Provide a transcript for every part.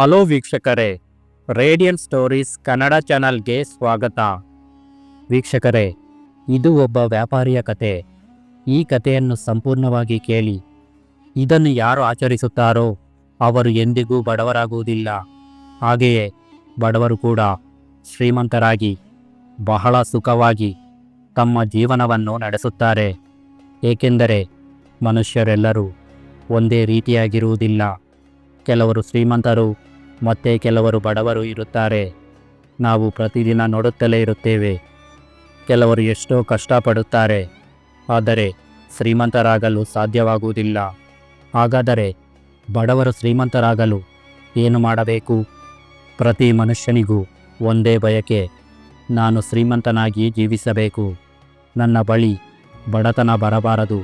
Hello ವೀಕ್ಷಕರೇ radian stories Kannada ಚಾನಲ್ಗೆ ಸ್ವಾಗತ. ವೀಕ್ಷಕರೇ, ಇದು ಒಬ್ಬ ವ್ಯಾಪಾರಿಯ ಕತೆ. ಈ ಕಥೆಯನ್ನು ಸಂಪೂರ್ಣವಾಗಿ ಕೇಳಿ. ಇದನ್ನು ಯಾರು ಆಚರಿಸುತ್ತಾರೋ, ಅವರು ಎಂದಿಗೂ ಬಡವರಾಗುವುದಿಲ್ಲ. ಹಾಗೆಯೇ ಬಡವರು ಕೂಡ ಶ್ರೀಮಂತರಾಗಿ, ಬಹಳ ಸುಖವಾಗಿ ತಮ್ಮ ಜೀವನವನ್ನು ನಡೆಸುತ್ತಾರೆ. ಏಕೆಂದರೆ ಮನುಷ್ಯರೆಲ್ಲರೂ ಒಂದೇ ರೀತಿಯಾಗಿರುವುದಿಲ್ಲ. ಕೆಲವರು ಶ್ರೀಮಂತರು, ಮತ್ತೆ ಕೆಲವರು ಬಡವರು ಇರುತ್ತಾರೆ. ನಾವು ಪ್ರತಿದಿನ ನೋಡುತ್ತಲೇ ಇರುತ್ತೇವೆ. ಕೆಲವರು ಎಷ್ಟೋ ಕಷ್ಟಪಡುತ್ತಾರೆ. ಆದರೆ ಶ್ರೀಮಂತರಾಗಲು ಸಾಧ್ಯವಾಗುವುದಿಲ್ಲ. ಹಾಗಾದರೆ ಬಡವರು ಶ್ರೀಮಂತರಾಗಲು ಏನು ಮಾಡಬೇಕು? ಪ್ರತಿ ಮನುಷ್ಯನಿಗೂ ಒಂದೇ ಬಯಕೆ, ನಾನು ಶ್ರೀಮಂತನಾಗಿ ಜೀವಿಸಬೇಕು. ನನ್ನ ಬಳಿ ಬಡತನ ಬರಬಾರದು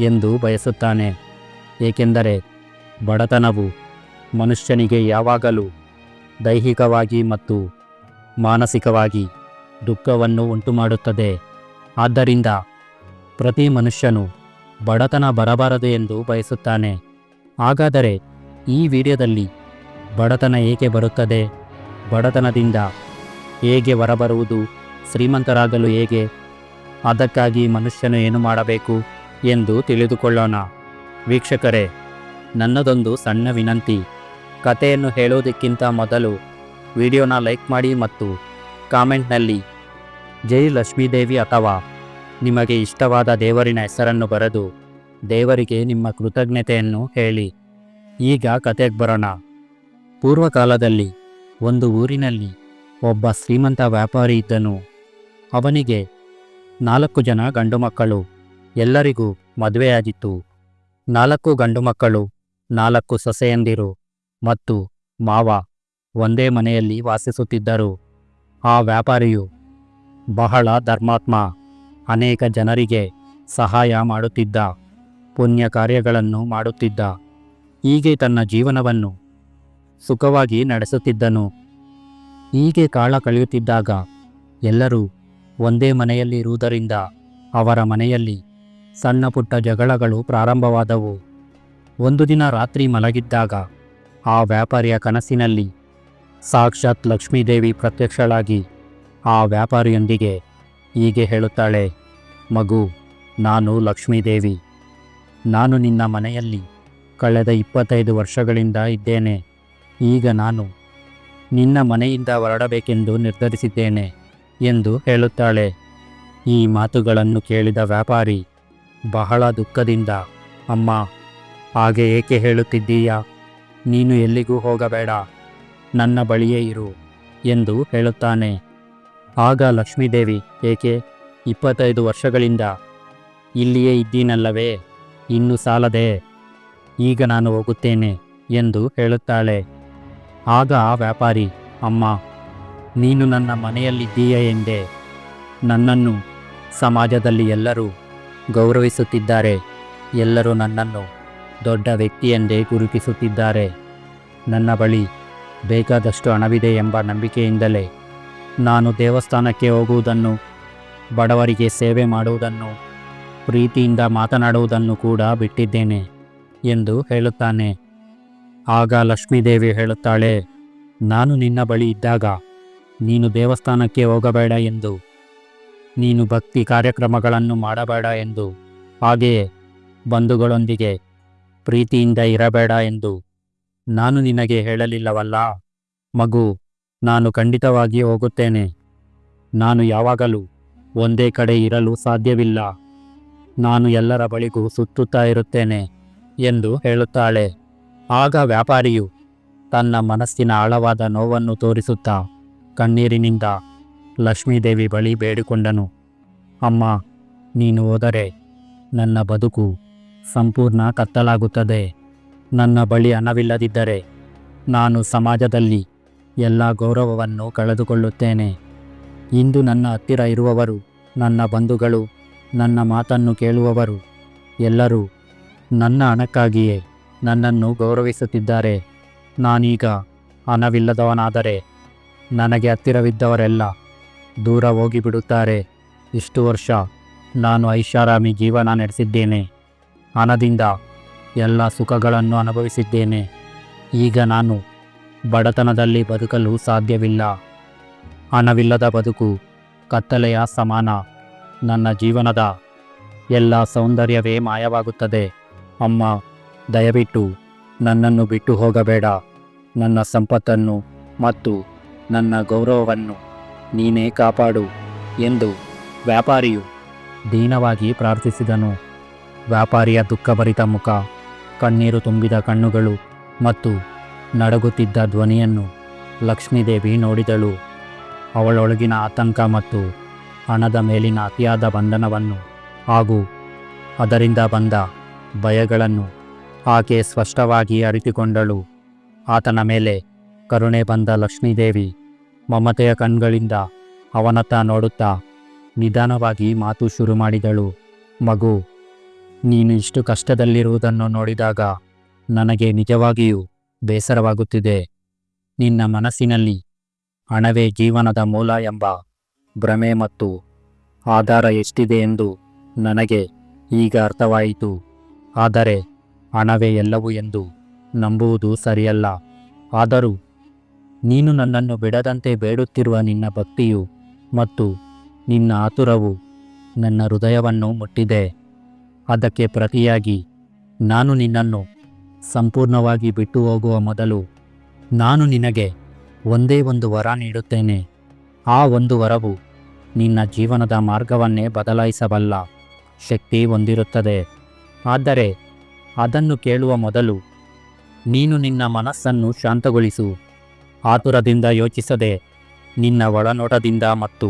ಎಂದು ಬಯಸುತ್ತಾನೆ. ಏಕೆಂದರೆ ಬಡತನವು ಮನುಷ್ಯನಿಗೆ ಯಾವಾಗಲೂ ದೈಹಿಕವಾಗಿ ಮತ್ತು ಮಾನಸಿಕವಾಗಿ ದುಃಖವನ್ನು ಉಂಟುಮಾಡುತ್ತದೆ. ಆದ್ದರಿಂದ ಪ್ರತಿ ಮನುಷ್ಯನು ಬಡತನ ಬರಬಾರದು ಎಂದು ಬಯಸುತ್ತಾನೆ. ಹಾಗಾದರೆ ಈ ವಿಡಿಯೋದಲ್ಲಿ ಬಡತನ ಏಕೆ ಬರುತ್ತದೆ? ಬಡತನದಿಂದ ಹೇಗೆ ಹೊರಬರುವುದು? ಶ್ರೀಮಂತರಾಗಲು ಹೇಗೆ? ಅದಕ್ಕಾಗಿ ಮನುಷ್ಯನು ಏನು ಮಾಡಬೇಕು ಎಂದು ತಿಳಿದುಕೊಳ್ಳೋಣ. ವೀಕ್ಷಕರೇ, ನನ್ನದೊಂದು ಸಣ್ಣ ವಿನಂತಿ. ಕಥೆಯನ್ನು ಹೇಳೋದಕ್ಕಿಂತ ಮೊದಲು ವಿಡಿಯೋನ ಲೈಕ್ ಮಾಡಿ ಮತ್ತು ಕಾಮೆಂಟ್ನಲ್ಲಿ ಜೈ ಲಕ್ಷ್ಮೀದೇವಿ ಅಥವಾ ನಿಮಗೆ ಇಷ್ಟವಾದ ದೇವರಿನ ಹೆಸರನ್ನು ಬರೆದು ದೇವರಿಗೆ ನಿಮ್ಮ ಕೃತಜ್ಞತೆಯನ್ನು ಹೇಳಿ. ಈಗ ಕತೆಗೆ ಬರೋಣ. ಪೂರ್ವಕಾಲದಲ್ಲಿ ಒಂದು ಊರಿನಲ್ಲಿ ಒಬ್ಬ ಶ್ರೀಮಂತ ವ್ಯಾಪಾರಿ ಇದ್ದನು. ಅವನಿಗೆ ನಾಲ್ಕು ಜನ ಗಂಡು ಮಕ್ಕಳು, ಎಲ್ಲರಿಗೂ ಮದುವೆಯಾಗಿತ್ತು. ನಾಲ್ಕು ಗಂಡು ಮಕ್ಕಳು, ನಾಲ್ಕು ಸೊಸೆಯಂದಿರು. ಮತ್ತು ಮಾವ ಒಂದೇ ಮನೆಯಲ್ಲಿ ವಾಸಿಸುತ್ತಿದ್ದರು. ಆ ವ್ಯಾಪಾರಿಯು, ಬಹಳ ಧರ್ಮಾತ್ಮ, ಅನೇಕ ಜನರಿಗೆ ಸಹಾಯ ಮಾಡುತ್ತಿದ್ದ, ಪುಣ್ಯ ಕಾರ್ಯಗಳನ್ನು ಮಾಡುತ್ತಿದ್ದ, ಹೀಗೆ ತನ್ನ ಜೀವನವನ್ನು ಸುಖವಾಗಿ ನಡೆಸುತ್ತಿದ್ದನು. ಹೀಗೆ ಕಾಲ ಕಳೆಯುತ್ತಿದ್ದಾಗ ಎಲ್ಲರೂ ಒಂದೇ ಮನೆಯಲ್ಲಿ ಇರುವುದರಿಂದ ಅವರ ಮನೆಯಲ್ಲಿ ಸಣ್ಣ ಪುಟ್ಟ ಜಗಳಗಳು ಪ್ರಾರಂಭವಾದವು. ಒಂದು ದಿನ ರಾತ್ರಿ ಮಲಗಿದ್ದಾಗ ಆ ವ್ಯಾಪಾರಿಯ ಕನಸಿನಲ್ಲಿ. ಸಾಕ್ಷಾತ್ ಲಕ್ಷ್ಮೀದೇವಿ ಪ್ರತ್ಯಕ್ಷಳಾಗಿ ಆ ವ್ಯಾಪಾರಿಯೊಂದಿಗೆ ಹೀಗೆ ಹೇಳುತ್ತಾಳೆ, ಮಗು, ನಾನು ಲಕ್ಷ್ಮೀದೇವಿ. ನಾನು ನಿನ್ನ ಮನೆಯಲ್ಲಿ ಕಳೆದ ಇಪ್ಪತ್ತೈದು ವರ್ಷಗಳಿಂದ ಇದ್ದೇನೆ. ಈಗ ನಾನು ನಿನ್ನ ಮನೆಯಿಂದ ಹೊರಡಬೇಕೆಂದು ನಿರ್ಧರಿಸಿದ್ದೇನೆ ಎಂದು ಹೇಳುತ್ತಾಳೆ. ಈ ಮಾತುಗಳನ್ನು ಕೇಳಿದ ವ್ಯಾಪಾರಿ, ಬಹಳ ದುಃಖದಿಂದ, ಅಮ್ಮ, ಹಾಗೆ ಏಕೆ ಹೇಳುತ್ತಿದ್ದೀಯಾ? ನೀನು ಎಲ್ಲಿಗೂ ಹೋಗಬೇಡ, ನನ್ನ ಬಳಿಯೇ ಇರು ಎಂದು ಹೇಳುತ್ತಾನೆ. ಆಗ ಲಕ್ಷ್ಮೀದೇವಿ, ಏಕೆ ಇಪ್ಪತ್ತೈದು ವರ್ಷಗಳಿಂದ ಇಲ್ಲಿಯೇ ಇದ್ದೀನಲ್ಲವೇ, ಇನ್ನು ಸಾಲದೆ, ಈಗ ನಾನು ಹೋಗುತ್ತೇನೆ ಎಂದು ಹೇಳುತ್ತಾಳೆ. ಆಗ ಆ ವ್ಯಾಪಾರಿ, ಅಮ್ಮ, ನೀನು ನನ್ನ ಮನೆಯಲ್ಲಿದ್ದೀಯ ಎಂದೆ. ನನ್ನನ್ನು ಸಮಾಜದಲ್ಲಿ ಎಲ್ಲರೂ ಗೌರವಿಸುತ್ತಿದ್ದಾರೆ, ಎಲ್ಲರೂ ನನ್ನನ್ನು ದೊಡ್ಡ ವ್ಯಕ್ತಿಯೆಂದೇ ಗುರುತಿಸುತ್ತಿದ್ದಾರೆ. ನನ್ನ ಬಳಿ ಬೇಕಾದಷ್ಟು ಹಣವಿದೆ ಎಂಬ ನಂಬಿಕೆಯಿಂದಲೇ ನಾನು ದೇವಸ್ಥಾನಕ್ಕೆ ಹೋಗುವುದನ್ನು, ಬಡವರಿಗೆ ಸೇವೆ ಮಾಡುವುದನ್ನು, ಪ್ರೀತಿಯಿಂದ ಮಾತನಾಡುವುದನ್ನು ಕೂಡ ಬಿಟ್ಟಿದ್ದೇನೆ ಎಂದು ಹೇಳುತ್ತಾನೆ. ಆಗ ಲಕ್ಷ್ಮೀದೇವಿ ಹೇಳುತ್ತಾಳೆ, ನಾನು ನಿನ್ನ ಬಳಿ ಇದ್ದಾಗ ನೀನು ದೇವಸ್ಥಾನಕ್ಕೆ ಹೋಗಬೇಡ ಎಂದು. ನೀನು ಭಕ್ತಿ ಕಾರ್ಯಕ್ರಮಗಳನ್ನು ಮಾಡಬೇಡ ಎಂದು. ಹಾಗೆಯೇ ಬಂಧುಗಳೊಂದಿಗೆ ಪ್ರೀತಿಯಿಂದ ಇರಬೇಡ ಎಂದು ನಾನು ನಿನಗೆ ಹೇಳಲಿಲ್ಲವಲ್ಲ? ಮಗು, ನಾನು ಖಂಡಿತವಾಗಿ ಹೋಗುತ್ತೇನೆ. ನಾನು ಯಾವಾಗಲೂ ಒಂದೇ ಕಡೆ ಇರಲು ಸಾಧ್ಯವಿಲ್ಲ. ನಾನು ಎಲ್ಲರ ಬಳಿಗೂ ಸುತ್ತುತ್ತಾ ಇರುತ್ತೇನೆ ಎಂದು ಹೇಳುತ್ತಾಳೆ. ಆಗ ವ್ಯಾಪಾರಿಯು ತನ್ನ ಮನಸ್ಸಿನ ಆಳವಾದ ನೋವನ್ನು ತೋರಿಸುತ್ತಾ ಕಣ್ಣೀರಿನಿಂದ ಲಕ್ಷ್ಮೀದೇವಿ ಬಳಿ ಬೇಡಿಕೊಂಡನು. ಅಮ್ಮ, ನೀನು ಹೋದರೆ ನನ್ನ ಬದುಕು ಸಂಪೂರ್ಣ ಕತ್ತಲಾಗುತ್ತದೆ. ನನ್ನ ಬಳಿ ಹಣವಿಲ್ಲದಿದ್ದರೆ ನಾನು ಸಮಾಜದಲ್ಲಿ ಎಲ್ಲ ಗೌರವವನ್ನು ಕಳೆದುಕೊಳ್ಳುತ್ತೇನೆ. ಇಂದು ನನ್ನ ಹತ್ತಿರ ಇರುವವರು, ನನ್ನ ಬಂಧುಗಳು, ನನ್ನ ಮಾತನ್ನು ಕೇಳುವವರು, ಎಲ್ಲರೂ ನನ್ನ ಹಣಕ್ಕಾಗಿಯೇ ನನ್ನನ್ನು ಗೌರವಿಸುತ್ತಿದ್ದಾರೆ. ನಾನೀಗ ಹಣವಿಲ್ಲದವನಾದರೆ ನನಗೆ ಹತ್ತಿರವಿದ್ದವರೆಲ್ಲ ದೂರ ಹೋಗಿಬಿಡುತ್ತಾರೆ. ಇಷ್ಟು ವರ್ಷ ನಾನು ಐಷಾರಾಮಿ ಜೀವನ ನಡೆಸಿದ್ದೇನೆ. ಹಣದಿಂದ ಎಲ್ಲ ಸುಖಗಳನ್ನು ಅನುಭವಿಸಿದ್ದೇನೆ. ಈಗ ನಾನು ಬಡತನದಲ್ಲಿ ಬದುಕಲು ಸಾಧ್ಯವಿಲ್ಲ. ಹಣವಿಲ್ಲದ ಬದುಕು ಕತ್ತಲೆಯ ಸಮಾನ. ನನ್ನ ಜೀವನದ ಎಲ್ಲ ಸೌಂದರ್ಯವೇ ಮಾಯವಾಗುತ್ತದೆ. ಅಮ್ಮ, ದಯವಿಟ್ಟು ನನ್ನನ್ನು ಬಿಟ್ಟು ಹೋಗಬೇಡ. ನನ್ನ ಸಂಪತ್ತನ್ನು ಮತ್ತು ನನ್ನ ಗೌರವವನ್ನು ನೀನೇ ಕಾಪಾಡು ಎಂದು ವ್ಯಾಪಾರಿಯು ದೀನವಾಗಿ ಪ್ರಾರ್ಥಿಸಿದನು. ವ್ಯಾಪಾರಿಯ ದುಃಖಭರಿತ ಮುಖ, ಕಣ್ಣೀರು ತುಂಬಿದ ಕಣ್ಣುಗಳು ಮತ್ತು ನಡಗುತ್ತಿದ್ದ ಧ್ವನಿಯನ್ನು ಲಕ್ಷ್ಮೀದೇವಿ ನೋಡಿದಳು. ಅವಳೊಳಗಿನ ಆತಂಕ ಮತ್ತು ಹಣದ ಮೇಲಿನ ಅತಿಯಾದ ಬಂಧನವನ್ನು ಹಾಗೂ ಅದರಿಂದ ಬಂದ ಭಯಗಳನ್ನು ಆಕೆ ಸ್ಪಷ್ಟವಾಗಿ ಅರಿತುಕೊಂಡಳು. ಆತನ ಮೇಲೆ ಕರುಣೆ ಬಂದ ಲಕ್ಷ್ಮೀದೇವಿ ಮಮತೆಯ ಕಣ್ಗಳಿಂದ ಅವನತ್ತ ನೋಡುತ್ತಾ ನಿಧಾನವಾಗಿ ಮಾತು ಶುರು ಮಾಡಿದಳು. ಮಗು ನೀನು ಇಷ್ಟು ಕಷ್ಟದಲ್ಲಿರುವುದನ್ನು ನೋಡಿದಾಗ ನನಗೆ ನಿಜವಾಗಿಯೂ ಬೇಸರವಾಗುತ್ತಿದೆ. ನಿನ್ನ ಮನಸ್ಸಿನಲ್ಲಿ ಹಣವೇ ಜೀವನದ ಮೂಲ ಎಂಬ ಭ್ರಮೆ ಮತ್ತು ಆಧಾರ ಎಷ್ಟಿದೆ ಎಂದು ನನಗೆ ಈಗ ಅರ್ಥವಾಯಿತು. ಆದರೆ ಹಣವೇ ಎಲ್ಲವೂ ಎಂದು ನಂಬುವುದು ಸರಿಯಲ್ಲ. ಆದರೂ ನೀನು ನನ್ನನ್ನು ಬಿಡದಂತೆ ಬೇಡುತ್ತಿರುವ ನಿನ್ನ ಭಕ್ತಿಯು ಮತ್ತು ನಿನ್ನ ಆತುರವು ನನ್ನ ಹೃದಯವನ್ನು ಮುಟ್ಟಿದೆ. ಅದಕ್ಕೆ ಪ್ರತಿಯಾಗಿ, ನಾನು ನಿನ್ನನ್ನು ಸಂಪೂರ್ಣವಾಗಿ ಬಿಟ್ಟು ಹೋಗುವ ಮೊದಲು ನಾನು ನಿನಗೆ ಒಂದೇ ಒಂದು ವರ ನೀಡುತ್ತೇನೆ. ಆ ಒಂದು ವರವು ನಿನ್ನ ಜೀವನದ ಮಾರ್ಗವನ್ನೇ ಬದಲಾಯಿಸಬಲ್ಲ ಶಕ್ತಿ ಹೊಂದಿರುತ್ತದೆ. ಆದರೆ ಅದನ್ನು ಕೇಳುವ ಮೊದಲು ನೀನು ನಿನ್ನ ಮನಸ್ಸನ್ನು ಶಾಂತಗೊಳಿಸು. ಆತುರದಿಂದ ಯೋಚಿಸದೆ ನಿನ್ನ ಒಳನೋಟದಿಂದ ಮತ್ತು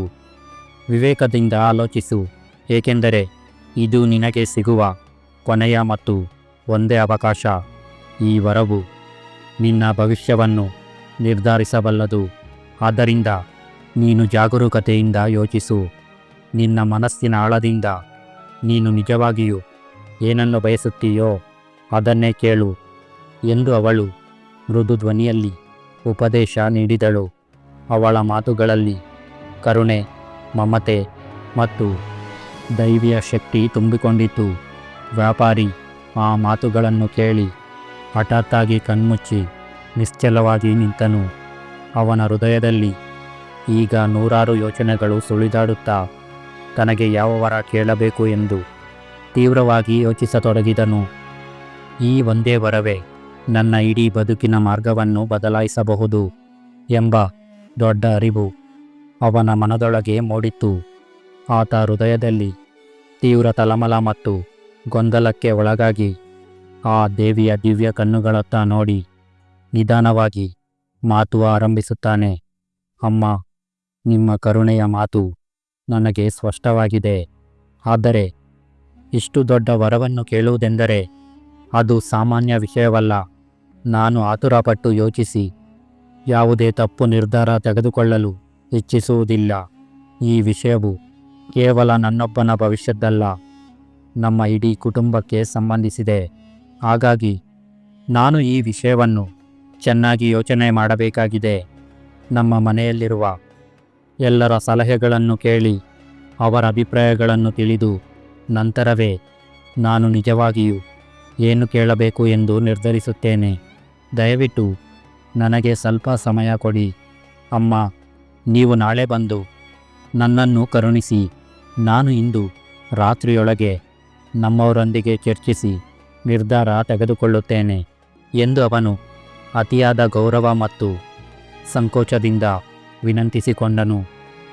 ವಿವೇಕದಿಂದ ಆಲೋಚಿಸು. ಏಕೆಂದರೆ ಇದು ನಿನಗೆ ಸಿಗುವ ಕೊನೆಯ ಮತ್ತು ಒಂದೇ ಅವಕಾಶ, ಈ ವರವು ನಿನ್ನ ಭವಿಷ್ಯವನ್ನು ನಿರ್ಧರಿಸಬಲ್ಲದು. ಆದ್ದರಿಂದ ನೀನು ಜಾಗರೂಕತೆಯಿಂದ ಯೋಚಿಸು. ನಿನ್ನ ಮನಸ್ಸಿನ ಆಳದಿಂದ ನೀನು ನಿಜವಾಗಿಯೂ ಏನನ್ನು ಬಯಸುತ್ತೀಯೋ ಅದನ್ನೇ ಕೇಳು ಎಂದು ಅವಳು ಮೃದು ಧ್ವನಿಯಲ್ಲಿ ಉಪದೇಶ ನೀಡಿದಳು. ಅವಳ ಮಾತುಗಳಲ್ಲಿ ಕರುಣೆ, ಮಮತೆ ಮತ್ತು ದೈವಿಯ ಶಕ್ತಿ ತುಂಬಿಕೊಂಡಿತು ವ್ಯಾಪಾರಿ, ಆ ಮಾತುಗಳನ್ನು ಕೇಳಿ ಹಠಾತ್ತಾಗಿ ಕಣ್ಮುಚ್ಚಿ ನಿಶ್ಚಲವಾಗಿ ನಿಂತನು. ಅವನ ಹೃದಯದಲ್ಲಿ ಈಗ ನೂರಾರು ಯೋಚನೆಗಳು ಸುಳಿದಾಡುತ್ತಾ ತನಗೆ ಯಾವ ವರ ಕೇಳಬೇಕು ಎಂದು ತೀವ್ರವಾಗಿ ಯೋಚಿಸತೊಡಗಿದನು. ಈ ಒಂದೇ ವರವೇ ನನ್ನ ಇಡೀ ಬದುಕಿನ ಮಾರ್ಗವನ್ನು ಬದಲಾಯಿಸಬಹುದು ಎಂಬ ದೊಡ್ಡ ಅರಿವು ಅವನ ಮನದೊಳಗೆ ಮೂಡಿತ್ತು. ಆತ ಹೃದಯದಲ್ಲಿ ತೀವ್ರ ತಲಮಲ ಮತ್ತು ಗೊಂದಲಕ್ಕೆ ಒಳಗಾಗಿ ಆ ದೇವಿಯ ದಿವ್ಯ ಕಣ್ಣುಗಳತ್ತ ನೋಡಿ ನಿಧಾನವಾಗಿ ಮಾತು ಆರಂಭಿಸುತ್ತಾನೆ. ಅಮ್ಮ, ನಿಮ್ಮ ಕರುಣೆಯ ಮಾತು ನನಗೆ ಸ್ಪಷ್ಟವಾಗಿದೆ. ಆದರೆ ಇಷ್ಟು ದೊಡ್ಡ ವರವನ್ನು ಕೇಳುವುದೆಂದರೆ ಅದು ಸಾಮಾನ್ಯ ವಿಷಯವಲ್ಲ. ನಾನು ಆತುರಪಟ್ಟು ಯೋಚಿಸಿ ಯಾವುದೇ ತಪ್ಪು ನಿರ್ಧಾರ ತೆಗೆದುಕೊಳ್ಳಲು ಇಚ್ಛಿಸುವುದಿಲ್ಲ. ಈ ವಿಷಯವು ಕೇವಲ ನನ್ನೊಬ್ಬನ ಭವಿಷ್ಯದ್ದಲ್ಲ, ನಮ್ಮ ಇಡೀ ಕುಟುಂಬಕ್ಕೆ ಸಂಬಂಧಿಸಿದೆ. ಹಾಗಾಗಿ ನಾನು ಈ ವಿಷಯವನ್ನು ಚೆನ್ನಾಗಿ ಯೋಚನೆ ಮಾಡಬೇಕಾಗಿದೆ. ನಮ್ಮ ಮನೆಯಲ್ಲಿರುವ ಎಲ್ಲರ ಸಲಹೆಗಳನ್ನು ಕೇಳಿ ಅವರ ಅಭಿಪ್ರಾಯಗಳನ್ನು ತಿಳಿದು ನಂತರವೇ ನಾನು ನಿಜವಾಗಿಯೂ ಏನು ಕೇಳಬೇಕು ಎಂದು ನಿರ್ಧರಿಸುತ್ತೇನೆ. ದಯವಿಟ್ಟು ನನಗೆ ಸ್ವಲ್ಪ ಸಮಯ ಕೊಡಿ. ಅಮ್ಮ, ನೀವು ನಾಳೆ ಬಂದು ನನ್ನನ್ನು ಕರುಣಿಸಿ. ನಾನು ಇಂದು ರಾತ್ರಿಯೊಳಗೆ ನಮ್ಮವರೊಂದಿಗೆ ಚರ್ಚಿಸಿ ನಿರ್ಧಾರ ತೆಗೆದುಕೊಳ್ಳುತ್ತೇನೆ ಎಂದು ಅವನು ಅತಿಯಾದ ಗೌರವ ಮತ್ತು ಸಂಕೋಚದಿಂದ ವಿನಂತಿಸಿಕೊಂಡನು.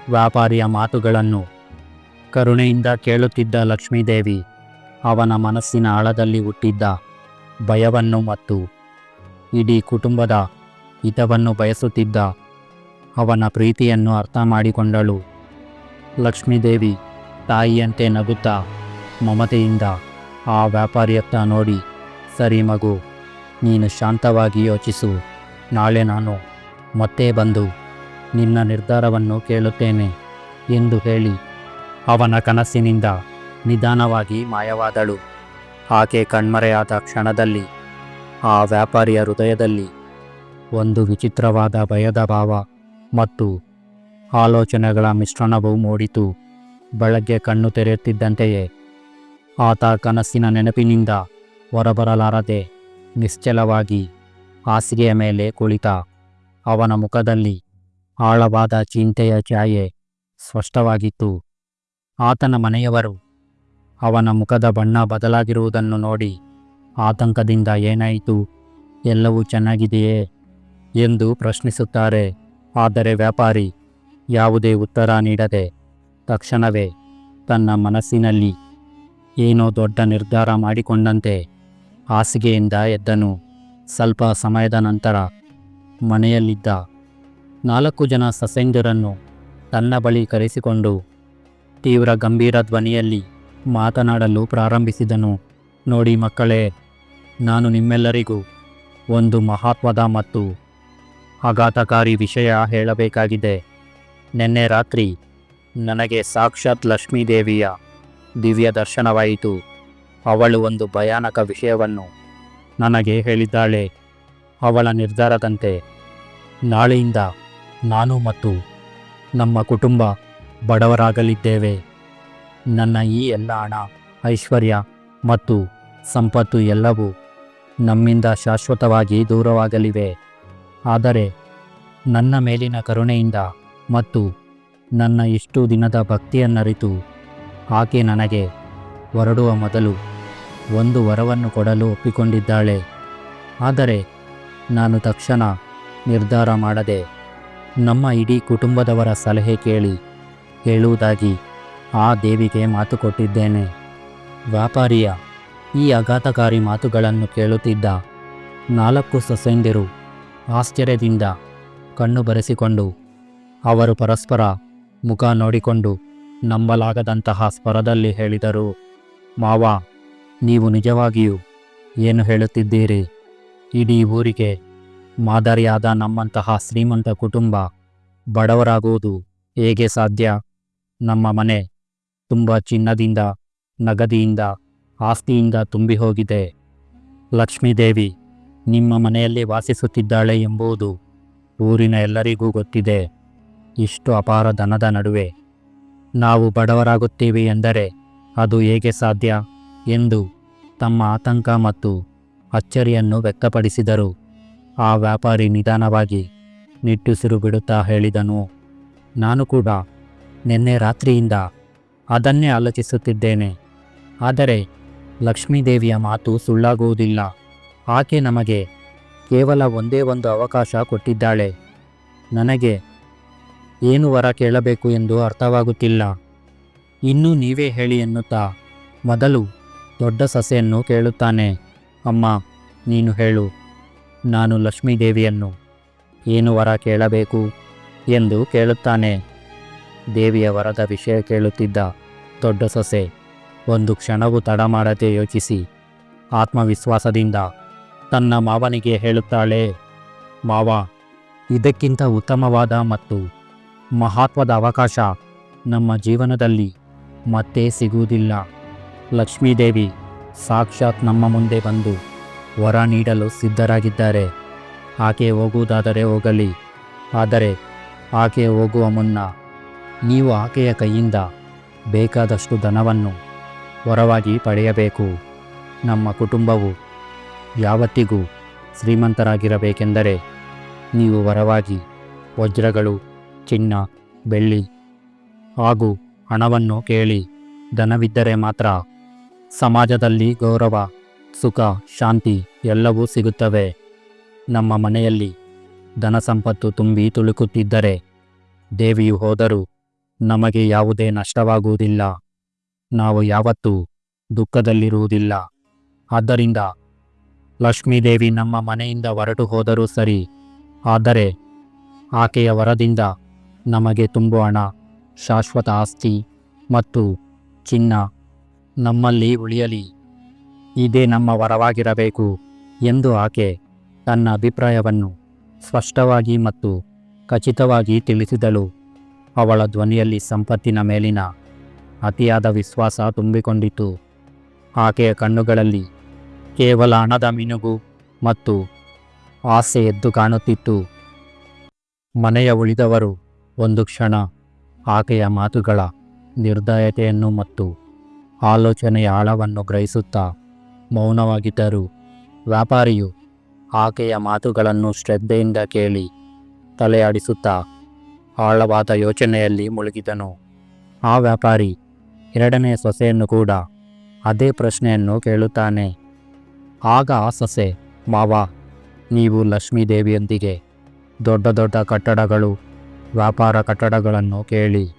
ವ್ಯಾಪಾರಿಯ ಮಾತುಗಳನ್ನು ಕರುಣೆಯಿಂದ ಕೇಳುತ್ತಿದ್ದ ಲಕ್ಷ್ಮೀದೇವಿ ಅವನ ಮನಸ್ಸಿನ ಆಳದಲ್ಲಿ ಹುಟ್ಟಿದ್ದ ಭಯವನ್ನು ಮತ್ತು ಇಡೀ ಕುಟುಂಬದ ಹಿತವನ್ನು ಬಯಸುತ್ತಿದ್ದ ಅವನ ಪ್ರೀತಿಯನ್ನು ಅರ್ಥ ಮಾಡಿಕೊಂಡಳು ಲಕ್ಷ್ಮೀದೇವಿ ತಾಯಿಯಂತೆ ನಗುತ್ತಾ ಮಮತೆಯಿಂದ ಆ ವ್ಯಾಪಾರಿಯತ್ತ ನೋಡಿ, ಸರಿ ಮಗು, ನೀನು ಶಾಂತವಾಗಿ ಯೋಚಿಸು. ನಾಳೆ ನಾನು ಮತ್ತೆ ಬಂದು ನಿನ್ನ ನಿರ್ಧಾರವನ್ನು ಕೇಳುತ್ತೇನೆ ಎಂದು ಹೇಳಿ ಅವನ ಕನಸಿನಿಂದ ನಿಧಾನವಾಗಿ ಮಾಯವಾದಳು. ಆಕೆ ಕಣ್ಮರೆಯಾದ ಕ್ಷಣದಲ್ಲಿ, ಆ ವ್ಯಾಪಾರಿಯ ಹೃದಯದಲ್ಲಿ ಒಂದು ವಿಚಿತ್ರವಾದ ಭಯದ ಭಾವ ಮತ್ತು ಆಲೋಚನೆಗಳ ಮಿಶ್ರಣವು ಮೂಡಿತು. ಬೆಳಗ್ಗೆ ಕಣ್ಣು ತೆರೆಯುತ್ತಿದ್ದಂತೆಯೇ ಆತ ಕನಸಿನ ನೆನಪಿನಿಂದ ಹೊರಬರಲಾರದೆ ನಿಶ್ಚಲವಾಗಿ ಹಾಸಿಗೆಯ ಮೇಲೆ ಕುಳಿತ. ಅವನ ಮುಖದಲ್ಲಿ ಆಳವಾದ ಚಿಂತೆಯ ಛಾಯೆ ಸ್ಪಷ್ಟವಾಗಿತ್ತು. ಆತನ ಮನೆಯವರು ಅವನ ಮುಖದ ಬಣ್ಣ ಬದಲಾಗಿರುವುದನ್ನು ನೋಡಿ ಆತಂಕದಿಂದ ಏನಾಯಿತು? ಎಲ್ಲವೂ ಚೆನ್ನಾಗಿದೆಯೇ? ಎಂದು ಪ್ರಶ್ನಿಸುತ್ತಾರೆ. ಆದರೆ ವ್ಯಾಪಾರಿ ಯಾವುದೇ ಉತ್ತರ ನೀಡದೆ ತಕ್ಷಣವೇ ತನ್ನ ಮನಸ್ಸಿನಲ್ಲಿ ಏನೋ ದೊಡ್ಡ ನಿರ್ಧಾರ ಮಾಡಿಕೊಂಡಂತೆ ಹಾಸಿಗೆಯಿಂದ ಎದ್ದನು. ಸ್ವಲ್ಪ ಸಮಯದ ನಂತರ ಮನೆಯಲ್ಲಿದ್ದ ನಾಲ್ಕು ಜನ ಸಸೆಂಜರನ್ನು ತನ್ನ ಬಳಿ ಕರೆಸಿಕೊಂಡು ತೀವ್ರ ಗಂಭೀರ ಧ್ವನಿಯಲ್ಲಿ ಮಾತನಾಡಲು ಪ್ರಾರಂಭಿಸಿದನು. ನೋಡಿ ಮಕ್ಕಳೇ, ನಾನು ನಿಮ್ಮೆಲ್ಲರಿಗೂ ಒಂದು ಮಹತ್ವದ ಮತ್ತು ಆಘಾತಕಾರಿ ವಿಷಯ ಹೇಳಬೇಕಾಗಿದೆ. ನಿನ್ನೆ ರಾತ್ರಿ ನನಗೆ ಸಾಕ್ಷಾತ್ ಲಕ್ಷ್ಮೀದೇವಿಯ ದಿವ್ಯ ದರ್ಶನವಾಯಿತು. ಅವಳು ಒಂದು ಭಯಾನಕ ವಿಷಯವನ್ನು ನನಗೆ ಹೇಳಿದ್ದಾಳೆ. ಅವಳ ನಿರ್ಧಾರದಂತೆ ನಾಳೆಯಿಂದ ನಾನು ಮತ್ತು ನಮ್ಮ ಕುಟುಂಬ ಬಡವರಾಗಲಿದ್ದೇವೆ. ನನ್ನ ಈ ಎಲ್ಲ ಹಣ, ಐಶ್ವರ್ಯ ಮತ್ತು ಸಂಪತ್ತು ಎಲ್ಲವೂ ನಮ್ಮಿಂದ ಶಾಶ್ವತವಾಗಿ ದೂರವಾಗಲಿವೆ. ಆದರೆ ನನ್ನ ಮೇಲಿನ ಕರುಣೆಯಿಂದ ಮತ್ತು ನನ್ನ ಇಷ್ಟು ದಿನದ ಭಕ್ತಿಯನ್ನರಿತು ಆಕೆ ನನಗೆ ಹೊರಡುವ ಮೊದಲು ಒಂದು ವರವನ್ನು ಕೊಡಲು ಒಪ್ಪಿಕೊಂಡಿದ್ದಾಳೆ. ಆದರೆ ನಾನು ತಕ್ಷಣ ನಿರ್ಧಾರ ಮಾಡದೆ ನಮ್ಮ ಇಡೀ ಕುಟುಂಬದವರ ಸಲಹೆ ಕೇಳಿ ಹೇಳುವುದಾಗಿ ಆ ದೇವಿಗೆ ಮಾತು ಕೊಟ್ಟಿದ್ದೇನೆ. ವ್ಯಾಪಾರಿಯ ಈ ಆಘಾತಕಾರಿ ಮಾತುಗಳನ್ನು ಕೇಳುತ್ತಿದ್ದ ನಾಲ್ಕು ಸೊಸೆಂದಿರು ಆಶ್ಚರ್ಯದಿಂದ ಕಣ್ಣು ಬರೆಸಿಕೊಂಡು ಅವರು ಪರಸ್ಪರ ಮುಖ ನೋಡಿಕೊಂಡು ನಂಬಲಾಗದಂತಹ ಸ್ವರದಲ್ಲಿ ಹೇಳಿದರು, ಮಾವ, ನೀವು ನಿಜವಾಗಿಯೂ ಏನು ಹೇಳುತ್ತಿದ್ದೀರಿ? ಇಡೀ ಊರಿಗೆ ಮಾದರಿಯಾದ ನಮ್ಮಂತಹ ಶ್ರೀಮಂತ ಕುಟುಂಬ ಬಡವರಾಗುವುದು ಹೇಗೆ ಸಾಧ್ಯ? ನಮ್ಮ ಮನೆ ತುಂಬ ಚಿನ್ನದಿಂದ, ನಗದಿಯಿಂದ, ಆಸ್ತಿಯಿಂದ ತುಂಬಿ ಹೋಗಿದೆ ಲಕ್ಷ್ಮೀದೇವಿ, ನಿಮ್ಮ ಮನೆಯಲ್ಲಿ ವಾಸಿಸುತ್ತಿದ್ದಾಳೆ ಎಂಬುದು ಊರಿನ ಎಲ್ಲರಿಗೂ ಗೊತ್ತಿದೆ. ಇಷ್ಟು ಅಪಾರ ಧನದ ನಡುವೆ ನಾವು ಬಡವರಾಗುತ್ತೇವೆ ಎಂದರೆ ಅದು ಹೇಗೆ ಸಾಧ್ಯ? ಎಂದು ತಮ್ಮ ಆತಂಕ ಮತ್ತು ಅಚ್ಚರಿಯನ್ನು ವ್ಯಕ್ತಪಡಿಸಿದರು. ಆ ವ್ಯಾಪಾರಿ ನಿಧಾನವಾಗಿ ನಿಟ್ಟುಸಿರು ಬಿಡುತ್ತಾ ಹೇಳಿದನು, ನಾನು ಕೂಡ ನಿನ್ನೆ ರಾತ್ರಿಯಿಂದ ಅದನ್ನೇ ಆಲೋಚಿಸುತ್ತಿದ್ದೇನೆ. ಆದರೆ ಲಕ್ಷ್ಮೀದೇವಿಯ ಮಾತು ಸುಳ್ಳಾಗುವುದಿಲ್ಲ. ಆಕೆ ನಮಗೆ ಕೇವಲ ಒಂದೇ ಒಂದು ಅವಕಾಶ ಕೊಟ್ಟಿದ್ದಾಳೆ. ನನಗೆ ಏನು ವರ ಕೇಳಬೇಕು ಎಂದು ಅರ್ಥವಾಗುತ್ತಿಲ್ಲ. ಇನ್ನೂ ನೀವೇ ಹೇಳಿ ಎನ್ನುತ್ತಾ, ಮೊದಲು ದೊಡ್ಡ ಸಸೆಯನ್ನು ಕೇಳುತ್ತಾನೆ. ಅಮ್ಮ, ನೀನು ಹೇಳು, ನಾನು ಲಕ್ಷ್ಮೀದೇವಿಯನ್ನು ಏನು ವರ ಕೇಳಬೇಕು ಎಂದು ಕೇಳುತ್ತಾನೆ. ದೇವಿಯ ವರದ ವಿಷಯ ಕೇಳುತ್ತಿದ್ದ ದೊಡ್ಡ ಸೊಸೆ ಒಂದು ಕ್ಷಣವೂ ತಡ ಮಾಡದೆ ಯೋಚಿಸಿ, ಆತ್ಮವಿಶ್ವಾಸದಿಂದ ತನ್ನ ಮಾವನಿಗೆ ಹೇಳುತ್ತಾಳೆ, ಮಾವ, ಇದಕ್ಕಿಂತ ಉತ್ತಮವಾದ ಮತ್ತು ಮಹತ್ವದ ಅವಕಾಶ. ನಮ್ಮ ಜೀವನದಲ್ಲಿ ಮತ್ತೆ ಸಿಗುವುದಿಲ್ಲ. ಲಕ್ಷ್ಮೀದೇವಿ ಸಾಕ್ಷಾತ್ ನಮ್ಮ ಮುಂದೆ ಬಂದು ವರ ನೀಡಲು ಸಿದ್ಧರಾಗಿದ್ದಾರೆ. ಆಕೆ ಹೋಗುವುದಾದರೆ ಹೋಗಲಿ. ಆದರೆ ಆಕೆ ಹೋಗುವ ಮುನ್ನ ನೀವು ಆಕೆಯ ಕೈಯಿಂದ ಬೇಕಾದಷ್ಟು ಧನವನ್ನು ವರವಾಗಿ ಪಡೆಯಬೇಕು. ನಮ್ಮ ಕುಟುಂಬವು ಯಾವತ್ತಿಗೂ ಶ್ರೀಮಂತರಾಗಿರಬೇಕೆಂದರೆ ನೀವು ವರವಾಗಿ ವಜ್ರಗಳು ಚಿನ್ನ, ಬೆಳ್ಳಿ ಹಾಗೂ ಹಣವನ್ನು ಕೇಳಿ ಧನವಿದ್ದರೆ ಮಾತ್ರ ಸಮಾಜದಲ್ಲಿ ಗೌರವ, ಸುಖ, ಶಾಂತಿ ಎಲ್ಲವೂ ಸಿಗುತ್ತವೆ. ನಮ್ಮ ಮನೆಯಲ್ಲಿ ಧನ ಸಂಪತ್ತು ತುಂಬಿ ತುಳುಕುತ್ತಿದ್ದರೆ ದೇವಿಯು ಹೋದರೂ ನಮಗೆ ಯಾವುದೇ ನಷ್ಟವಾಗುವುದಿಲ್ಲ. ನಾವು ಯಾವತ್ತೂ ದುಃಖದಲ್ಲಿರುವುದಿಲ್ಲ. ಆದ್ದರಿಂದ ಲಕ್ಷ್ಮೀದೇವಿ ನಮ್ಮ ಮನೆಯಿಂದ ಹೊರಟು ಹೋದರೂ ಸರಿ, ಆದರೆ ಆಕೆಯ ವರದಿಂದ ನಮಗೆ ತುಂಬು ಹಣ ಶಾಶ್ವತ ಆಸ್ತಿ ಮತ್ತು ಚಿನ್ನ ನಮ್ಮಲ್ಲಿ ಉಳಿಯಲಿ. ಇದೇ ನಮ್ಮ ವರವಾಗಿರಬೇಕು ಎಂದು ಆಕೆ ತನ್ನ ಅಭಿಪ್ರಾಯವನ್ನು ಸ್ಪಷ್ಟವಾಗಿ ಮತ್ತು ಖಚಿತವಾಗಿ ತಿಳಿಸಿದಳು. ಅವಳ ಧ್ವನಿಯಲ್ಲಿ ಸಂಪತ್ತಿನ ಮೇಲಿನ ಅತಿಯಾದ ವಿಶ್ವಾಸ ತುಂಬಿಕೊಂಡಿತು. ಆಕೆಯ ಕಣ್ಣುಗಳಲ್ಲಿ ಕೇವಲ ಹಣದ ಮಿನುಗು ಮತ್ತು ಆಸೆ ಎದ್ದು ಕಾಣುತ್ತಿತ್ತು. ಮನೆಯ ಉಳಿದವರು ಒಂದು ಕ್ಷಣ ಆಕೆಯ ಮಾತುಗಳ ನಿರ್ದಯತೆಯನ್ನು ಮತ್ತು ಆಲೋಚನೆಯ ಆಳವನ್ನು ಗ್ರಹಿಸುತ್ತಾ ಮೌನವಾಗಿದ್ದರು. ವ್ಯಾಪಾರಿಯು ಆಕೆಯ ಮಾತುಗಳನ್ನು ಶ್ರದ್ಧೆಯಿಂದ ಕೇಳಿ ತಲೆಯಾಡಿಸುತ್ತಾ ಆಳವಾದ ಯೋಚನೆಯಲ್ಲಿ ಮುಳುಗಿದನು. ಆ ವ್ಯಾಪಾರಿ ಎರಡನೇ ಸೊಸೆಯನ್ನು ಕೂಡ ಅದೇ ಪ್ರಶ್ನೆಯನ್ನು ಕೇಳುತ್ತಾನೆ. ಆಗ ಆ ಸೊಸೆ, ಮಾವ, ನೀವು ಲಕ್ಷ್ಮೀದೇವಿಯೊಂದಿಗೆ ದೊಡ್ಡ ದೊಡ್ಡ ಕಟ್ಟಡಗಳು ವ್ಯಾಪಾರ ಕಟ್ಟಡಗಳನ್ನು ಕೇಳಿ,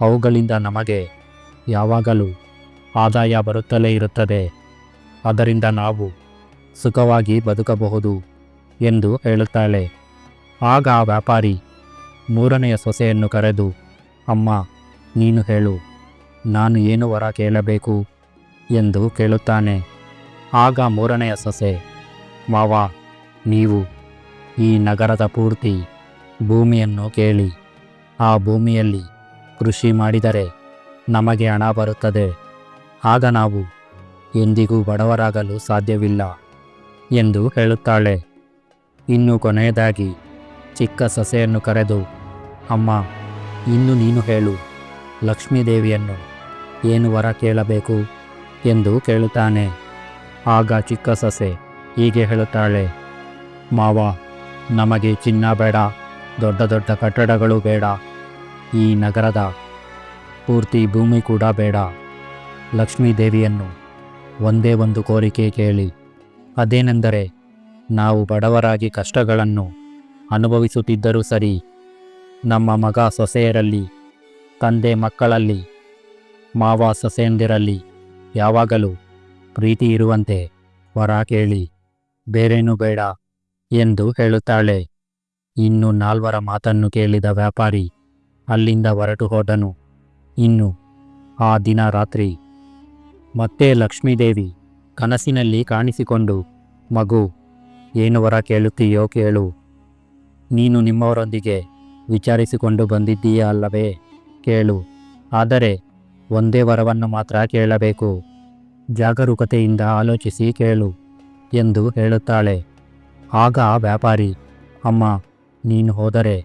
ಅವುಗಳಿಂದ ನಮಗೆ ಯಾವಾಗಲೂ ಆದಾಯ ಬರುತ್ತಲೇ ಇರುತ್ತದೆ. ಅದರಿಂದ ನಾವು ಸುಖವಾಗಿ ಬದುಕಬಹುದು ಎಂದು ಹೇಳುತ್ತಾಳೆ. ಆಗ ಆ ವ್ಯಾಪಾರಿ ಮೂರನೆಯ ಸೊಸೆಯನ್ನು ಕರೆದು, ಅಮ್ಮ, ನೀನು ಹೇಳು, ನಾನು ಏನು ವರ ಕೇಳಬೇಕು? ಎಂದು ಕೇಳುತ್ತಾನೆ. ಆಗ ಮೂರನೆಯ ಸೊಸೆ, ಮಾವ, ನೀವು ಈ ನಗರದ ಪೂರ್ತಿ ಭೂಮಿಯನ್ನು ಕೇಳಿ. ಆ ಭೂಮಿಯಲ್ಲಿ ಕೃಷಿ ಮಾಡಿದರೆ ನಮಗೆ ಹಣ ಬರುತ್ತದೆ. ಆಗ ನಾವು ಎಂದಿಗೂ ಬಡವರಾಗಲು ಸಾಧ್ಯವಿಲ್ಲ ಎಂದು ಹೇಳುತ್ತಾಳೆ. ಇನ್ನು ಕೊನೆಯದಾಗಿ ಚಿಕ್ಕ ಸಸೆಯನ್ನು ಕರೆದು, ಅಮ್ಮ, ಇನ್ನು ನೀನು ಹೇಳು. ಲಕ್ಷ್ಮೀದೇವಿಯನ್ನು ಏನು ವರ ಕೇಳಬೇಕು? ಎಂದು ಕೇಳುತ್ತಾನೆ. ಆಗ ಚಿಕ್ಕ ಸೊಸೆ ಹೀಗೆ ಹೇಳುತ್ತಾಳೆ, ಮಾವ, ನಮಗೆ ಚಿನ್ನ ಬೇಡ. ದೊಡ್ಡ ದೊಡ್ಡ ಕಟ್ಟಡಗಳು ಬೇಡ. ಈ ನಗರದ ಪೂರ್ತಿ ಭೂಮಿ ಕೂಡ ಬೇಡ. ಲಕ್ಷ್ಮೀದೇವಿಯನ್ನು ಒಂದೇ ಒಂದು ಕೋರಿಕೆ ಕೇಳಿ. ಅದೇನೆಂದರೆ ನಾವು ಬಡವರಾಗಿ ಕಷ್ಟಗಳನ್ನು ಅನುಭವಿಸುತ್ತಿದ್ದರೂ ಸರಿ, ನಮ್ಮ ಮಗ ಸೊಸೆಯರಲ್ಲಿ, ತಂದೆ ಮಕ್ಕಳಲ್ಲಿ, ಮಾವ ಸೊಸೆಯಂದಿರಲ್ಲಿ ಯಾವಾಗಲೂ ಪ್ರೀತಿ ಇರುವಂತೆ ವರ ಕೇಳಿ, ಬೇರೇನೂ ಬೇಡ ಎಂದು ಹೇಳುತ್ತಾಳೆ. ಇನ್ನು ನಾಲ್ವರ ಮಾತನ್ನು ಕೇಳಿದ ವ್ಯಾಪಾರಿ ಅಲ್ಲಿಂದ ಹೊರಟು ಹೋದನು. ಇನ್ನು ಆ ದಿನ ರಾತ್ರಿ ಮತ್ತೆ ಲಕ್ಷ್ಮೀದೇವಿ ಕನಸಿನಲ್ಲಿ ಕಾಣಿಸಿಕೊಂಡು, ಮಗು, ಏನು ವರ ಕೇಳುತ್ತೀಯೋ ಕೇಳು. ನೀನು ನಿಮ್ಮವರೊಂದಿಗೆ ವಿಚಾರಿಸಿಕೊಂಡು ಬಂದಿದ್ದೀಯಾ ಅಲ್ಲವೇ? ಕೇಳು. ಆದರೆ ಒಂದೇ ವರವನ್ನು ಮಾತ್ರ ಕೇಳಬೇಕು. ಜಾಗರೂಕತೆಯಿಂದ ಆಲೋಚಿಸಿ ಕೇಳು ಎಂದು ಹೇಳುತ್ತಾಳೆ. ಆಗ ವ್ಯಾಪಾರಿ, ಅಮ್ಮ ನೀನು ಹೋದರೆ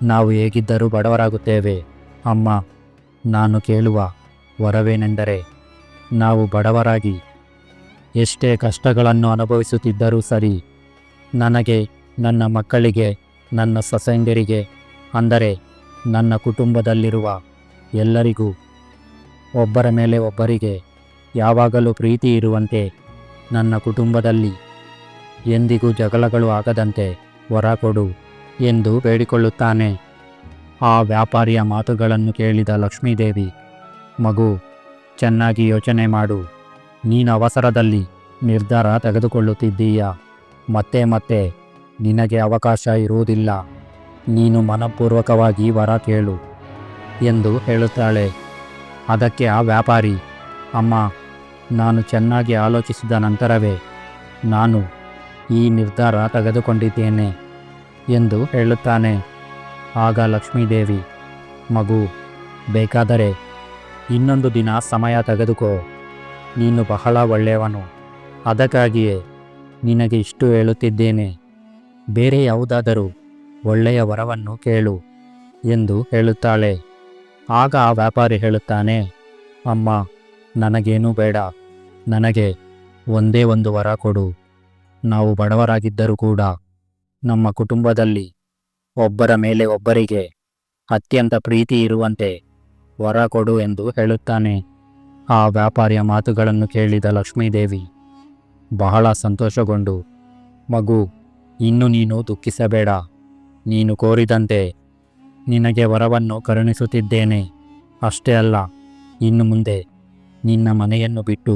ನಾವು ಹೇಗಿದ್ದರೂ ಬಡವರಾಗುತ್ತೇವೆ. ಅಮ್ಮ, ನಾನು ಕೇಳುವ ವರವೇನೆಂದರೆ ನಾವು ಬಡವರಾಗಿ ಎಷ್ಟೇ ಕಷ್ಟಗಳನ್ನು ಅನುಭವಿಸುತ್ತಿದ್ದರೂ ಸರಿ, ನನಗೆ ನನ್ನ ಮಕ್ಕಳಿಗೆ, ನನ್ನ ಸೊಸೆಯಂದಿರಿಗೆ ಅಂದರೆ ನನ್ನ ಕುಟುಂಬದಲ್ಲಿರುವ ಎಲ್ಲರಿಗೂ, ಒಬ್ಬರ ಮೇಲೆ ಒಬ್ಬರಿಗೆ ಯಾವಾಗಲೂ ಪ್ರೀತಿ ಇರುವಂತೆ ನನ್ನ ಕುಟುಂಬದಲ್ಲಿ ಎಂದಿಗೂ ಜಗಳಗಳು ಆಗದಂತೆ ವರ ಕೊಡು. ಎಂದು ಬೇಡಿಕೊಳ್ಳುತ್ತಾನೆ. ಆ ವ್ಯಾಪಾರಿಯ ಮಾತುಗಳನ್ನು ಕೇಳಿದ ಲಕ್ಷ್ಮೀದೇವಿ, ಮಗು, ಚೆನ್ನಾಗಿ ಯೋಚನೆ ಮಾಡು. ನೀನು ಅವಸರದಲ್ಲಿ ನಿರ್ಧಾರ ತೆಗೆದುಕೊಳ್ಳುತ್ತಿದ್ದೀಯ? ಮತ್ತೆ ಮತ್ತೆ, ನಿನಗೆ ಅವಕಾಶ ಇರುವುದಿಲ್ಲ. ನೀನು ಮನಪೂರ್ವಕವಾಗಿ ವರ ಕೇಳು ಎಂದು ಹೇಳುತ್ತಾಳೆ. ಅದಕ್ಕೆ ಆ ವ್ಯಾಪಾರಿ, ಅಮ್ಮ, ನಾನು ಚೆನ್ನಾಗಿ ಆಲೋಚಿಸಿದ ನಂತರವೇ ನಾನು ಈ ನಿರ್ಧಾರ ತೆಗೆದುಕೊಂಡಿದ್ದೇನೆ. ಎಂದು ಹೇಳುತ್ತಾನೆ. ಆಗ ಲಕ್ಷ್ಮೀದೇವಿ, ಮಗು, ಬೇಕಾದರೆ ಇನ್ನೊಂದು ದಿನ ಸಮಯ ತೆಗೆದುಕೋ. ನೀನು ಬಹಳ ಒಳ್ಳೆಯವನು. ಅದಕ್ಕಾಗಿಯೇ ನಿನಗೆ ಇಷ್ಟು ಹೇಳುತ್ತಿದ್ದೇನೆ. ಬೇರೆ ಯಾವುದಾದರೂ ಒಳ್ಳೆಯ ವರವನ್ನು ಕೇಳು ಎಂದು ಹೇಳುತ್ತಾಳೆ. ಆಗ ಆ ವ್ಯಾಪಾರಿ ಹೇಳುತ್ತಾನೆ, ಅಮ್ಮ, ನನಗೇನೂ ಬೇಡ. ನನಗೆ ಒಂದೇ ಒಂದು ವರ ಕೊಡು. ನಾವು ಬಡವರಾಗಿದ್ದರೂ ಕೂಡ ನಮ್ಮ ಕುಟುಂಬದಲ್ಲಿ ಒಬ್ಬರ ಮೇಲೆ ಒಬ್ಬರಿಗೆ ಅತ್ಯಂತ ಪ್ರೀತಿ ಇರುವಂತೆ ವರ ಕೊಡು ಎಂದು ಹೇಳುತ್ತಾನೆ. ಆ ವ್ಯಾಪಾರಿಯ ಮಾತುಗಳನ್ನು ಕೇಳಿದ ಲಕ್ಷ್ಮೀದೇವಿ ಬಹಳ ಸಂತೋಷಗೊಂಡು, ಮಗು, ಇನ್ನು ನೀನು ದುಃಖಿಸಬೇಡ. ನೀನು ಕೋರಿದಂತೆ ನಿನಗೆ ವರವನ್ನು ಕರುಣಿಸುತ್ತಿದ್ದೇನೆ. ಅಷ್ಟೇ ಅಲ್ಲ, ಇನ್ನು ಮುಂದೆ ನಿನ್ನ ಮನೆಯನ್ನು ಬಿಟ್ಟು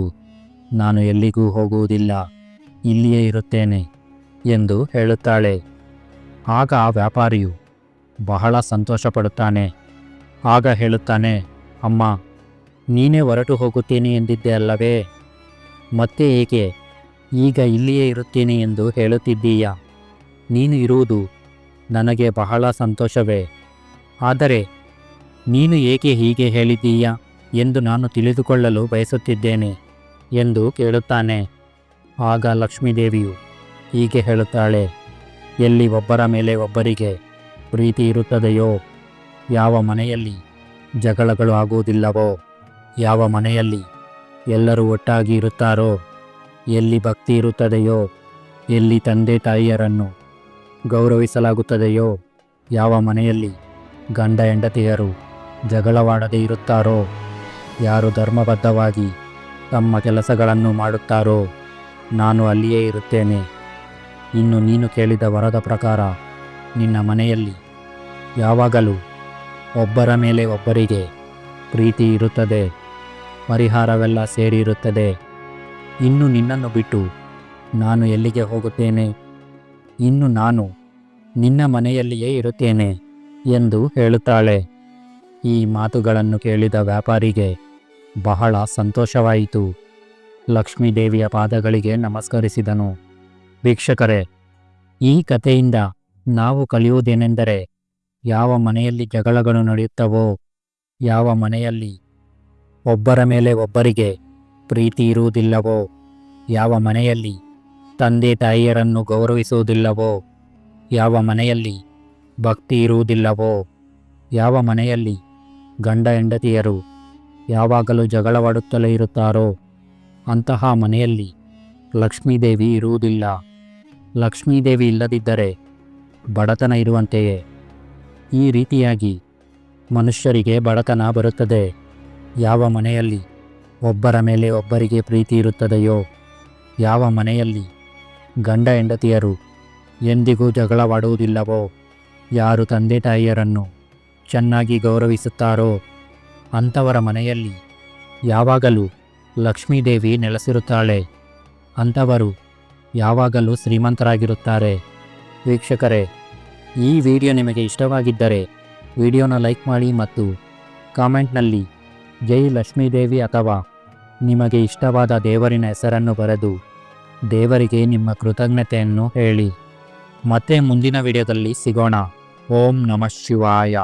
ನಾನು ಎಲ್ಲಿಗೂ ಹೋಗುವುದಿಲ್ಲ. ಇಲ್ಲಿಯೇ ಇರುತ್ತೇನೆ. ಎಂದು ಹೇಳುತ್ತಾಳೆ. ಆಗ ಆ ವ್ಯಾಪಾರಿಯು ಬಹಳ ಸಂತೋಷಪಡುತ್ತಾನೆ. ಆಗ ಹೇಳುತ್ತಾನೆ, ಅಮ್ಮ, ನೀನೇ ಹೊರಟು ಹೋಗುತ್ತೇನೆ ಎಂದಿದ್ದೆ ಅಲ್ಲವೇ? ಮತ್ತೆ ಏಕೆ? ಈಗ ಇಲ್ಲಿಯೇ ಇರುತ್ತೇನೆ ಎಂದು ಹೇಳುತ್ತಿದ್ದೀಯ? ನೀನು ಇರುವುದು ನನಗೆ ಬಹಳ ಸಂತೋಷವೇ? ಆದರೆ ನೀನು ಏಕೆ ಹೀಗೆ ಹೇಳಿದ್ದೀಯ ಎಂದು ನಾನು ತಿಳಿದುಕೊಳ್ಳಲು ಬಯಸುತ್ತಿದ್ದೇನೆ ಎಂದು ಕೇಳುತ್ತಾನೆ. ಆಗ ಲಕ್ಷ್ಮೀದೇವಿಯು ಹೀಗೆ ಹೇಳುತ್ತಾಳೆ, ಎಲ್ಲಿ ಒಬ್ಬರ ಮೇಲೆ ಒಬ್ಬರಿಗೆ ಪ್ರೀತಿ ಇರುತ್ತದೆಯೋ, ಯಾವ ಮನೆಯಲ್ಲಿ ಜಗಳಗಳು ಆಗುವುದಿಲ್ಲವೋ, ಯಾವ ಮನೆಯಲ್ಲಿ ಎಲ್ಲರೂ ಒಟ್ಟಾಗಿ ಇರುತ್ತಾರೋ, ಎಲ್ಲಿ ಭಕ್ತಿ ಇರುತ್ತದೆಯೋ, ಎಲ್ಲಿ ತಂದೆ ತಾಯಿಯರನ್ನು ಗೌರವಿಸಲಾಗುತ್ತದೆಯೋ, ಯಾವ ಮನೆಯಲ್ಲಿ ಗಂಡ ಹೆಂಡತಿಯರು ಜಗಳವಾಡದೇ ಇರುತ್ತಾರೋ, ಯಾರು ಧರ್ಮಬದ್ಧವಾಗಿ ತಮ್ಮ ಕೆಲಸಗಳನ್ನು ಮಾಡುತ್ತಾರೋ, ನಾನು ಅಲ್ಲಿಯೇ ಇರುತ್ತೇನೆ. ಇನ್ನು ನೀನು ಕೇಳಿದ ವರದ ಪ್ರಕಾರ ನಿನ್ನ ಮನೆಯಲ್ಲಿ ಯಾವಾಗಲೂ ಒಬ್ಬರ ಮೇಲೆ ಒಬ್ಬರಿಗೆ ಪ್ರೀತಿ ಇರುತ್ತದೆ, ಪರಿಹಾರವೆಲ್ಲ ಸೇರಿರುತ್ತದೆ ಇನ್ನು ನಿನ್ನನ್ನು ಬಿಟ್ಟು ನಾನು ಎಲ್ಲಿಗೆ ಹೋಗುತ್ತೇನೆ? ಇನ್ನು ನಾನು ನಿನ್ನ ಮನೆಯಲ್ಲಿಯೇ ಇರುತ್ತೇನೆ ಎಂದು ಹೇಳುತ್ತಾಳೆ. ಈ ಮಾತುಗಳನ್ನು ಕೇಳಿದ ವ್ಯಾಪಾರಿಗೆ ಬಹಳ ಸಂತೋಷವಾಯಿತು. ಲಕ್ಷ್ಮೀದೇವಿಯ ಪಾದಗಳಿಗೆ ನಮಸ್ಕರಿಸಿದನು. ವೀಕ್ಷಕರೇ, ಈ ಕಥೆಯಿಂದ ನಾವು ಕಲಿಯುವುದೇನೆಂದರೆ ಯಾವ ಮನೆಯಲ್ಲಿ ಜಗಳಗಳು ನಡೆಯುತ್ತವೋ, ಯಾವ ಮನೆಯಲ್ಲಿ ಒಬ್ಬರ ಮೇಲೆ ಒಬ್ಬರಿಗೆ ಪ್ರೀತಿ ಇರುವುದಿಲ್ಲವೋ, ಯಾವ ಮನೆಯಲ್ಲಿ ತಂದೆ ತಾಯಿಯರನ್ನು ಗೌರವಿಸುವುದಿಲ್ಲವೋ, ಯಾವ ಮನೆಯಲ್ಲಿ ಭಕ್ತಿ ಇರುವುದಿಲ್ಲವೋ, ಯಾವ ಮನೆಯಲ್ಲಿ ಗಂಡ ಹೆಂಡತಿಯರು ಯಾವಾಗಲೂ ಜಗಳವಾಡುತ್ತಲೇ ಇರುತ್ತಾರೋ, ಅಂತಹ ಮನೆಯಲ್ಲಿ ಲಕ್ಷ್ಮೀದೇವಿ ಇರುವುದಿಲ್ಲ. ಲಕ್ಷ್ಮೀದೇವಿ ಇಲ್ಲದಿದ್ದರೆ ಬಡತನ ಇರುವಂತೆಯೇ? ಈ ರೀತಿಯಾಗಿ ಮನುಷ್ಯರಿಗೆ ಬಡತನ ಬರುತ್ತದೆ. ಯಾವ ಮನೆಯಲ್ಲಿ ಒಬ್ಬರ ಮೇಲೆ ಒಬ್ಬರಿಗೆ ಪ್ರೀತಿ ಇರುತ್ತದೆಯೋ, ಯಾವ ಮನೆಯಲ್ಲಿ ಗಂಡ ಹೆಂಡತಿಯರು ಎಂದಿಗೂ ಜಗಳವಾಡುವುದಿಲ್ಲವೋ, ಯಾರು ತಂದೆ ತಾಯಿಯರನ್ನು ಚೆನ್ನಾಗಿ ಗೌರವಿಸುತ್ತಾರೋ ಅಂಥವರ ಮನೆಯಲ್ಲಿ ಯಾವಾಗಲೂ ಲಕ್ಷ್ಮೀದೇವಿ ನೆಲೆಸಿರುತ್ತಾಳೆ. ಅಂಥವರು ಯಾವಾಗಲೂ ಶ್ರೀಮಂತರಾಗಿರುತ್ತಾರೆ. ವೀಕ್ಷಕರೇ, ಈ ವಿಡಿಯೋ ನಿಮಗೆ ಇಷ್ಟವಾಗಿದ್ದರೆ ವಿಡಿಯೋನ ಲೈಕ್ ಮಾಡಿ ಮತ್ತು ಕಾಮೆಂಟ್ನಲ್ಲಿ ಜೈ ಲಕ್ಷ್ಮೀದೇವಿ ಅಥವಾ ನಿಮಗೆ ಇಷ್ಟವಾದ ದೇವರಿನ ಹೆಸರನ್ನು ಬರೆದು ದೇವರಿಗೆ ನಿಮ್ಮ ಕೃತಜ್ಞತೆಯನ್ನು ಹೇಳಿ. ಮತ್ತೆ ಮುಂದಿನ ವಿಡಿಯೋದಲ್ಲಿ ಸಿಗೋಣ. ಓಂ ನಮಃ ಶಿವಾಯ.